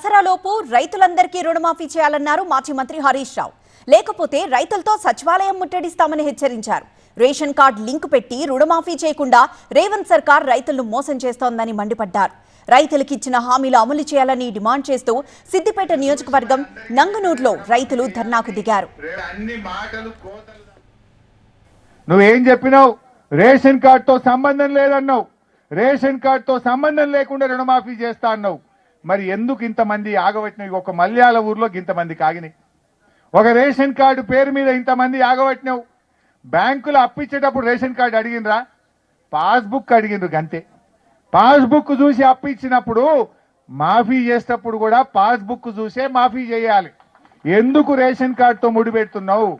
దసరాలోపు రైతులందరికీ రుణమాఫీ చేయాలన్నారు మాజీ మంత్రి హరీష్ రావు. లేకపోతే రైతులతో సచివాలయం ముట్టడిస్తామని హెచ్చరించారు. రేషన్ కార్డు లింక్ పెట్టి రుణమాఫీ చేయకుండా రేవంత్ సర్కార్ రైతులను మోసం చేస్తోందని మండిపడ్డారు. రైతులకు ఇచ్చిన హామీలు అమలు చేయాలని డిమాండ్ చేస్తూ సిద్దిపేట నియోజకవర్గం నంగనూరులో రైతులు ధర్నాకు దిగారు. నువ్వేం చెప్పినావు? రేషన్ కార్డుతో సంబంధం లేదన్నావు. రేషన్ కార్డుతో సంబంధం లేకుండా రుణమాఫీ చేస్తా అన్నావు. మరి ఎందుకు ఇంతమంది ఆగబట్టినవి ఒక మల్యాల ఊర్లో ఇంతమంది కాగినాయి. ఒక రేషన్ కార్డు పేరు మీద ఇంతమంది ఆగబట్టినావు బ్యాంకులో అప్పిచ్చేటప్పుడు రేషన్ కార్డు అడిగినరా పాస్బుక్ అడిగిండ్రు గంతే. పాస్బుక్ చూసి అప్పిచ్చినప్పుడు మాఫీ చేసేటప్పుడు కూడా పాస్బుక్ చూసే మాఫీ చేయాలి. ఎందుకు రేషన్ కార్డుతో ముడిపెడుతున్నావు?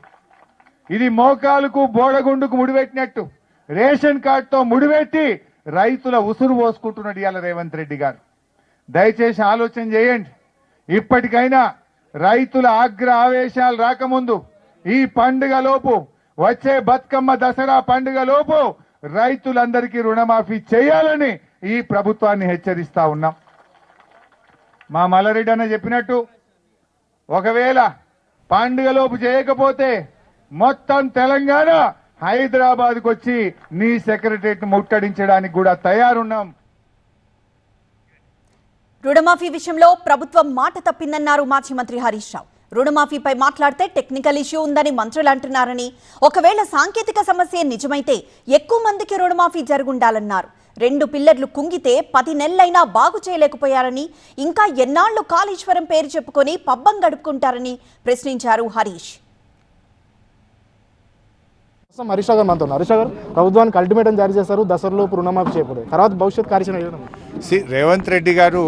ఇది మోకాలకు బోడగుండుకు ముడిపెట్టినట్టు. రేషన్ కార్డుతో ముడిపెట్టి రైతుల ఉసురు పోసుకుంటున్నాడు ఇవాళ రేవంత్ రెడ్డి గారు. దయచేసి ఆలోచన చేయండి. ఇప్పటికైనా రైతుల ఆగ్ర ఆవేశాలు రాకముందు ఈ పండుగ లోపు వచ్చే బతుకమ్మ దసరా పండుగ లోపు రైతులందరికీ రుణమాఫీ చేయాలని ఈ ప్రభుత్వాన్ని హెచ్చరిస్తా ఉన్నాం. మా మల్లారెడ్డి అన్న చెప్పినట్టు ఒకవేళ పండుగలోపు చేయకపోతే మొత్తం తెలంగాణ హైదరాబాద్కు వచ్చి నీ సెక్రటరియట్ ముట్టడించడానికి కూడా తయారున్నాం. రుణమాఫీ విషయంలో ప్రభుత్వం మాట తప్పిందన్నారు మాజీ మంత్రి హరీష్ రావు. రుణమాఫీపై మాట్లాడితే టెక్నికల్ ఇష్యూ ఉందని మంత్రులు అంటున్నారని ఒకవేళ సాంకేతిక సమస్య నిజమైతే ఎక్కువ మందికి రుణమాఫీ జరుగుండాలన్నారు. రెండు పిల్లర్లు కుంగితే పది నెలలైనా బాగు చేయలేకపోయారని ఇంకా ఎన్నాళ్ళు కాళేశ్వరం పేరు చెప్పుకొని పబ్బం గడుపుకుంటారని ప్రశ్నించారు హరీష్. ప్రస్తుతం హరీష్ గారు మనతో హరీష్ గారు ప్రభుత్వానికి అల్టిమేటం జారీ చేశారు దసరాలోపు రుణమాఫీ చేయకూడదు తర్వాత భవిష్యత్ కార్యాచరణ రేవంత్ రెడ్డి గారు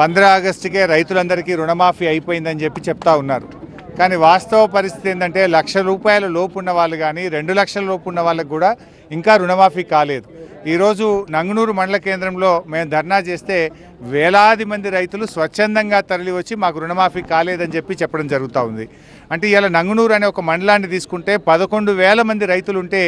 పంద్ర ఆగస్టుకే రైతులందరికీ రుణమాఫీ అయిపోయిందని చెప్పి చెప్తా ఉన్నారు. కానీ వాస్తవ పరిస్థితి ఏంటంటే లక్ష రూపాయల లోపు ఉన్న వాళ్ళు కానీ రెండు లక్షల లోపు ఉన్న కూడా ఇంకా రుణమాఫీ కాలేదు. ఈరోజు నంగునూరు మండల కేంద్రంలో మేము ధర్నా చేస్తే వేలాది మంది రైతులు స్వచ్ఛందంగా తరలి వచ్చి మాకు రుణమాఫీ కాలేదని చెప్పి చెప్పడం జరుగుతూ ఉంది. అంటే ఇలా నంగునూరు అనే ఒక మండలాన్ని తీసుకుంటే పదకొండు వేల మంది రైతులు ఉంటే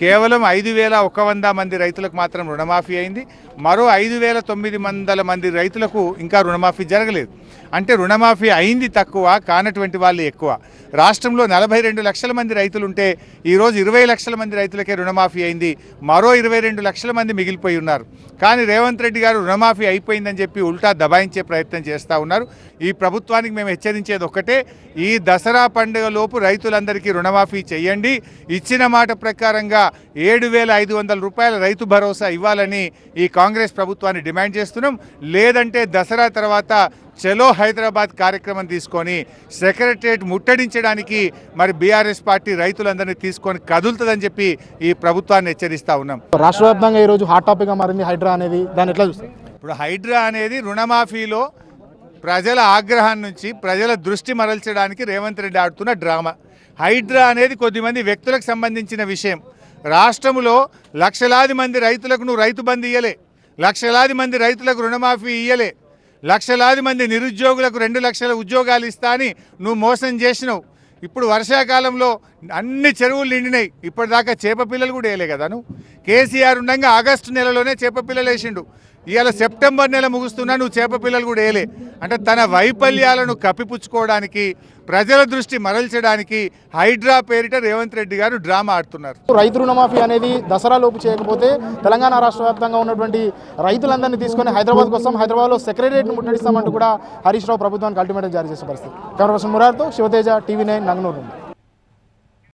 కేవలం ఐదు వేల ఒక వంద మంది రైతులకు మాత్రం రుణమాఫీ అయింది. మరో ఐదు వేల తొమ్మిది వందల మంది రైతులకు ఇంకా రుణమాఫీ జరగలేదు. అంటే రుణమాఫీ అయింది తక్కువ కానటువంటి వాళ్ళు ఎక్కువ. రాష్ట్రంలో నలభై రెండు లక్షల మంది రైతులు ఉంటే ఈరోజు ఇరవై లక్షల మంది రైతులకే రుణమాఫీ అయింది. మరో ఇరవై రెండు లక్షల మంది మిగిలిపోయి ఉన్నారు. కానీ రేవంత్ రెడ్డి గారు రుణమాఫీ అయిపోయిందని చెప్పి ఉల్టా దబాయించే ప్రయత్నం చేస్తూ ఉన్నారు. ఈ ప్రభుత్వానికి మేము హెచ్చరించేది ఒక్కటే ఈ దసరా పండుగ లోపు రైతులందరికీ రుణమాఫీ చేయండి. ఇచ్చిన మాట ప్రకారంగా ఏడు వేల ఐదు వందల రూపాయల రైతు భరోసా ఇవ్వాలని ఈ కాంగ్రెస్ ప్రభుత్వాన్ని డిమాండ్ చేస్తున్నాం. లేదంటే దసరా తర్వాత చలో హైదరాబాద్ కార్యక్రమం తీసుకొని సెక్రటరియట్ ముట్టడించడానికి మరి బీఆర్ఎస్ పార్టీ రైతులందరినీ తీసుకొని కదులుతుందని చెప్పి ఈ ప్రభుత్వాన్ని హెచ్చరిస్తా ఉన్నాం. రాష్ట్ర వ్యాప్తంగా ఈ రోజు హాట్ టాపిక్గా మారింది హైడ్రా అనేది. దాన్ని ఎట్లా చూస్తారు? ఇప్పుడు హైడ్రా అనేది రుణమాఫీలో ప్రజల ఆగ్రహం నుంచి ప్రజల దృష్టి మరల్చడానికి రేవంత్ రెడ్డి ఆడుతున్న డ్రామా. హైడ్రా అనేది కొద్దిమంది వ్యక్తులకు సంబంధించిన విషయం. రాష్ట్రములో లక్షలాది మంది రైతులకు నువ్వు రైతు బంద్ ఇయ్యలే. లక్షలాది మంది రైతులకు రుణమాఫీ ఇయ్యలే. లక్షలాది మంది నిరుద్యోగులకు రెండు లక్షల ఉద్యోగాలు ఇస్తా అని నువ్వు మోసం చేసినావు. ఇప్పుడు వర్షాకాలంలో అన్ని చెరువులు నిండినాయి. ఇప్పటిదాకా చేప పిల్లలు కూడా వేయలే కదా నువ్వు. కేసీఆర్ ఉండగా ఆగస్టు నెలలోనే చేప పిల్లలు వేసిండు. ఇవాళ సెప్టెంబర్ నెల ముగుస్తున్నా నువ్వు చేప పిల్లలు కూడా వేయలే. అంటే తన వైఫల్యాలను కప్పిపుచ్చుకోవడానికి ప్రజల దృష్టి మరల్చడానికి హైడ్రా పేరిట రేవంత్ రెడ్డి గారు డ్రామా ఆడుతున్నారు. రైతు రుణమాఫీ అనేది దసరా లోపు చేయకపోతే తెలంగాణ రాష్ట్ర వ్యాప్తంగా ఉన్నటువంటి రైతులందరినీ తీసుకొని హైదరాబాద్ కోసం హైదరాబాద్లో సెక్రటరియట్ ముట్టడిస్తామంటూ కూడా హరీష్ రావు ప్రభుత్వానికి అల్టిమేటం జారీ చేసే పరిస్థితి. కెమెరా పర్సన్ మురార్తో శివతేజ టీవీ నైన్ నంగనూరు